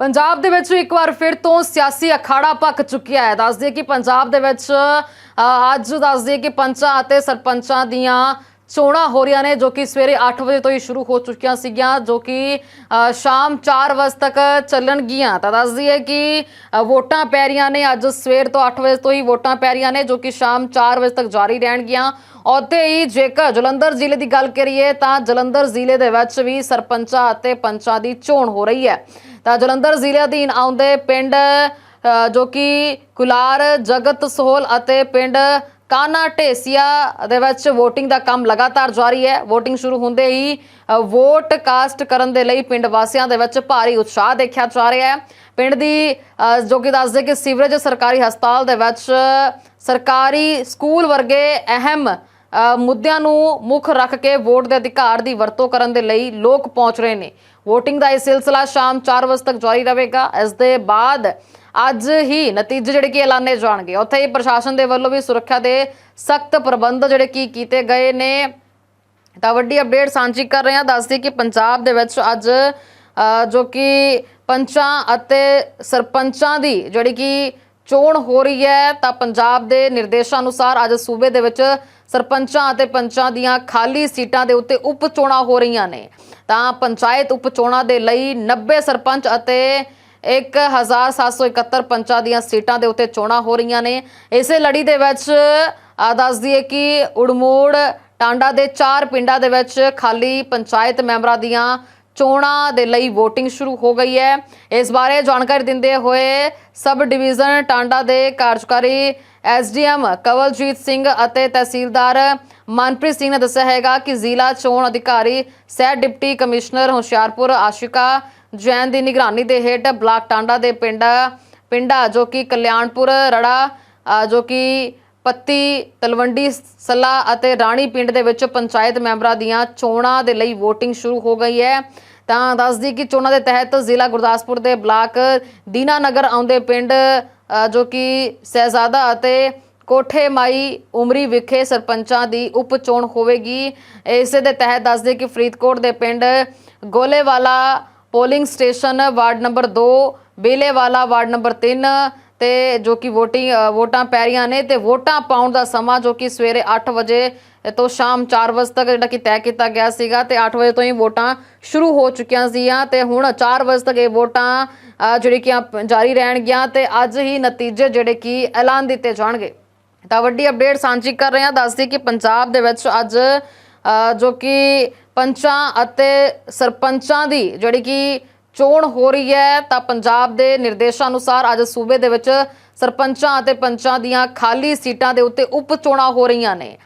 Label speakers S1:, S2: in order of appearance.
S1: ਪੰਜਾਬ ਦੇ ਵਿੱਚ ਇੱਕ ਵਾਰ ਫਿਰ ਤੋਂ ਸਿਆਸੀ ਅਖਾੜਾ ਪੱਕ ਚੁੱਕਿਆ ਹੈ। ਦੱਸ ਕਿ ਪੰਜਾਬ ਦੇ ਵਿੱਚ ਅ, ਅੱਜ ਦੱਸ ਕਿ ਪੰਚਾਂ ਅਤੇ ਸਰਪੰਚਾਂ ਦੀਆਂ ਚੋਣਾਂ ਹੋ ਰਹੀਆਂ ਨੇ, ਜੋ ਕਿ ਸਵੇਰੇ 8 ਵਜੇ ਤੋਂ ਹੀ ਸ਼ੁਰੂ ਹੋ ਚੁੱਕੀਆਂ ਸੀਗੀਆਂ, ਜੋ ਕਿ ਸ਼ਾਮ 4 ਵਜੇ ਤੱਕ ਚੱਲਣਗੀਆਂ। ਤਾਂ ਦੱਸ ਦਈਏ ਕਿ ਵੋਟਾਂ ਪੈ ਰਹੀਆਂ ਨੇ, ਅੱਜ ਸਵੇਰ ਤੋਂ 8 ਵਜੇ ਤੋਂ ਹੀ ਵੋਟਾਂ ਪੈ ਰਹੀਆਂ ਨੇ, ਜੋ ਕਿ ਸ਼ਾਮ 4 ਵਜੇ ਤੱਕ ਜਾਰੀ ਰਹਿਣਗੀਆਂ। ਉੱਥੇ ਹੀ ਜੇਕਰ ਜਲੰਧਰ ਜ਼ਿਲ੍ਹੇ ਦੀ ਗੱਲ ਕਰੀਏ, ਤਾਂ ਜਲੰਧਰ ਜ਼ਿਲ੍ਹੇ ਦੇ ਵਿੱਚ ਵੀ ਸਰਪੰਚਾਂ ਅਤੇ ਪੰਚਾਂ ਦੀ ਚੋਣ ਹੋ ਰਹੀ ਹੈ। ਤਾਂ ਜਲੰਧਰ ਜ਼ਿਲ੍ਹੇ ਅਧੀਨ ਆਉਂਦੇ ਪਿੰਡ ਜੋ ਕਿ ਕੁਲਾਰ, ਜਗਤ ਸੋਹਲ ਅਤੇ ਪਿੰਡ ਕਾਨਾ ਢੇਸੀਆ ਦੇ ਵਿੱਚ VOTING ਦਾ ਕੰਮ ਲਗਾਤਾਰ ਜਾਰੀ ਹੈ। VOTING ਸ਼ੁਰੂ ਹੁੰਦੇ ਹੀ ਵੋਟ ਕਾਸਟ ਕਰਨ ਦੇ ਲਈ ਪਿੰਡ ਵਾਸੀਆਂ ਦੇ ਵਿੱਚ ਭਾਰੀ ਉਤਸ਼ਾਹ ਦੇਖਿਆ ਜਾ ਰਿਹਾ ਹੈ। ਪਿੰਡ ਦੀ ਜੋ ਕਿ ਦੱਸਦੇ ਕਿ ਸੀਵਰੇਜ ਸਰਕਾਰੀ ਹਸਪਤਾਲ ਦੇ ਵਿੱਚ ਸਰਕਾਰੀ ਸਕੂਲ ਵਰਗੇ ਅਹਿਮ ਮੁੱਦਿਆਂ ਨੂੰ ਮੁੱਖ ਰੱਖ ਕੇ ਵੋਟ ਦੇ ਅਧਿਕਾਰ ਦੀ ਵਰਤੋਂ ਕਰਨ ਦੇ ਲਈ ਲੋਕ ਪਹੁੰਚ ਰਹੇ ਨੇ। VOTING ਦਾ ਇਹ ਸਿਲਸਿਲਾ ਸ਼ਾਮ 4 ਵਜੇ ਤੱਕ ਜਾਰੀ ਰਹੇਗਾ। ਇਸ ਦੇ ਬਾਅਦ ਅੱਜ ਹੀ ਨਤੀਜੇ ਜਿਹੜੇ ਕਿ ਐਲਾਨੇ ਜਾਣਗੇ। ਉੱਥੇ ਹੀ ਪ੍ਰਸ਼ਾਸਨ ਦੇ ਵੱਲੋਂ ਵੀ ਸੁਰੱਖਿਆ ਦੇ ਸਖਤ ਪ੍ਰਬੰਧ ਜਿਹੜੇ ਕੀ ਕੀਤੇ ਗਏ ਨੇ। ਤਾਂ ਵੱਡੀ ਅਪਡੇਟ ਸਾਂਝੀ ਕਰ ਰਹੇ ਹਾਂ। ਦੱਸਦੀ ਕਿ ਪੰਜਾਬ ਦੇ ਵਿੱਚ ਅੱਜ ਜੋ ਕਿ ਪੰਚਾਂ ਅਤੇ ਸਰਪੰਚਾਂ ਦੀ ਜਿਹੜੀ ਕਿ ਚੋਣ ਹੋ ਰਹੀ ਹੈ, ਤਾਂ ਪੰਜਾਬ ਦੇ ਨਿਰਦੇਸ਼ਾਂ ਅਨੁਸਾਰ ਅੱਜ ਸੂਬੇ ਦੇ ਵਿੱਚ ਸਰਪੰਚਾਂ ਅਤੇ ਪੰਚਾਂ ਦੀਆਂ ਖਾਲੀ ਸੀਟਾਂ ਦੇ ਉੱਤੇ ਉਪ ਚੋਣਾਂ ਹੋ ਰਹੀਆਂ ਨੇ। ਤਾਂ ਪੰਚਾਇਤ ਉਪ ਚੋਣਾਂ ਦੇ ਲਈ 90 ਸਰਪੰਚ ਅਤੇ 1771 ਪੰਚਾਂ ਦੀਆਂ ਸੀਟਾਂ ਦੇ ਉੱਤੇ ਚੋਣਾਂ ਹੋ ਰਹੀਆਂ ਨੇ। ਇਸੇ ਲੜੀ ਦੇ ਵਿੱਚ ਆ ਦੱਸ ਦਈਏ ਕਿ ਉੜਮੋੜ ਟਾਂਡਾ ਦੇ ਚਾਰ ਪਿੰਡਾਂ ਦੇ ਵਿੱਚ ਖਾਲੀ ਪੰਚਾਇਤ ਮੈਂਬਰਾਂ ਦੀਆਂ ਚੋਣਾਂ ਦੇ ਲਈ VOTING ਸ਼ੁਰੂ ਹੋ ਗਈ ਹੈ। ਇਸ ਬਾਰੇ ਜਾਣਕਾਰੀ ਦਿੰਦੇ ਹੋਏ ਸਬ ਡਿਵੀਜ਼ਨ ਟਾਂਡਾ ਦੇ ਕਾਰਜਕਾਰੀ ਐਸਡੀਐਮ ਕਵਲਜੀਤ ਸਿੰਘ ਅਤੇ ਤਹਿਸੀਲਦਾਰ ਮਨਪ੍ਰੀਤ ਸਿੰਘ ਨੇ ਦੱਸਿਆ ਹੈਗਾ ਕਿ ਜ਼ਿਲ੍ਹਾ ਚੋਣ ਅਧਿਕਾਰੀ, ਸਹਿ ਡਿਪਟੀ ਕਮਿਸ਼ਨਰ ਹੁਸ਼ਿਆਰਪੁਰ ਆਸ਼ਿਕਾ ਜੈਨ ਦੀ ਨਿਗਰਾਨੀ ਦੇ ਹੇਠ ਬਲਾਕ ਟਾਂਡਾ ਦੇ ਪਿੰਡ, ਪਿੰਡਾ ਜੋ ਕਿ ਕਲਿਆਣਪੁਰ, ਰੜਾ ਜੋ ਕਿ ਪੱਤੀ, ਤਲਵੰਡੀ, ਸੱਲਾ ਅਤੇ ਰਾਣੀ ਪਿੰਡ ਦੇ ਵਿੱਚ ਪੰਚਾਇਤ ਮੈਂਬਰਾਂ ਦੀਆਂ ਚੋਣਾਂ ਦੇ ਲਈ VOTING ਸ਼ੁਰੂ ਹੋ ਗਈ ਹੈ। ਤਾਂ ਦੱਸਦੀ ਕਿ ਚੋਣਾਂ ਦੇ ਤਹਿਤ ਜ਼ਿਲ੍ਹਾ ਗੁਰਦਾਸਪੁਰ ਦੇ ਬਲਾਕ ਦੀਨਾਨਗਰ ਆਉਂਦੇ ਪਿੰਡ ਜੋ ਕਿ ਸਹਿਜ਼ਾਦਾ ਅਤੇ ਕੋਠੇ ਮਾਈ ਉਮਰੀ ਵਿਖੇ ਸਰਪੰਚਾਂ ਦੀ ਉਪ ਚੋਣ ਹੋਵੇਗੀ। ਇਸੇ ਦੇ ਤਹਿਤ ਦੱਸਦੇ ਕਿ ਫਰੀਦਕੋਟ ਦੇ ਪਿੰਡ Golewala polling station ward number 2 Belewala ward number 3 ਤੇ ਜੋ ਕਿ VOTING ਵੋਟਾਂ ਪੈ ਰਹੀਆਂ ਨੇ ਤੇ ਵੋਟਾਂ ਪਾਉਣ ਦਾ ਸਮਾਂ ਜੋ ਕਿ ਸਵੇਰੇ 8 ਵਜੇ ਤੋਂ ਸ਼ਾਮ 4 ਵਜੇ ਤੱਕ ਜਿਹੜਾ ਕਿ ਤੈਅ ਕੀਤਾ ਗਿਆ ਸੀਗਾ ਤੇ 8 ਵਜੇ ਤੋਂ ਹੀ ਵੋਟਾਂ ਸ਼ੁਰੂ ਹੋ ਚੁੱਕੀਆਂ ਸੀਆਂ ਤੇ ਹੁਣ 4 ਵਜੇ ਤੱਕ ਇਹ ਵੋਟਾਂ ਅ, ਜਿਹੜੀ ਕਿ ਜਾਰੀ ਰਹਿਣਗੀਆਂ ਤੇ ਅੱਜ ਹੀ ਨਤੀਜੇ ਜਿਹੜੇ ਕਿ ਐਲਾਨ ਦਿੱਤੇ ਜਾਣਗੇ। ਤਾਂ ਵੱਡੀ ਅਪਡੇਟ ਸਾਂਝੀ ਕਰ ਰਹੇ ਹਾਂ। ਦੱਸਦੀ ਕਿ ਪੰਜਾਬ ਦੇ ਵਿੱਚ ਅੱਜ ਜੋ ਕਿ ਪੰਚਾਂ ਅਤੇ ਸਰਪੰਚਾਂ ਦੀ ਜਿਹੜੀ ਕਿ ਚੋਣ ਹੋ ਰਹੀ ਹੈ, ਤਾਂ ਪੰਜਾਬ ਦੇ ਨਿਰਦੇਸ਼ਾਂ ਅਨੁਸਾਰ ਅੱਜ ਸੂਬੇ ਦੇ ਵਿੱਚ ਸਰਪੰਚਾਂ ਅਤੇ ਪੰਚਾਂ ਦੀਆਂ ਖਾਲੀ ਸੀਟਾਂ ਦੇ ਉੱਤੇ ਉਪ ਚੋਣਾਂ ਹੋ ਰਹੀਆਂ ਨੇ।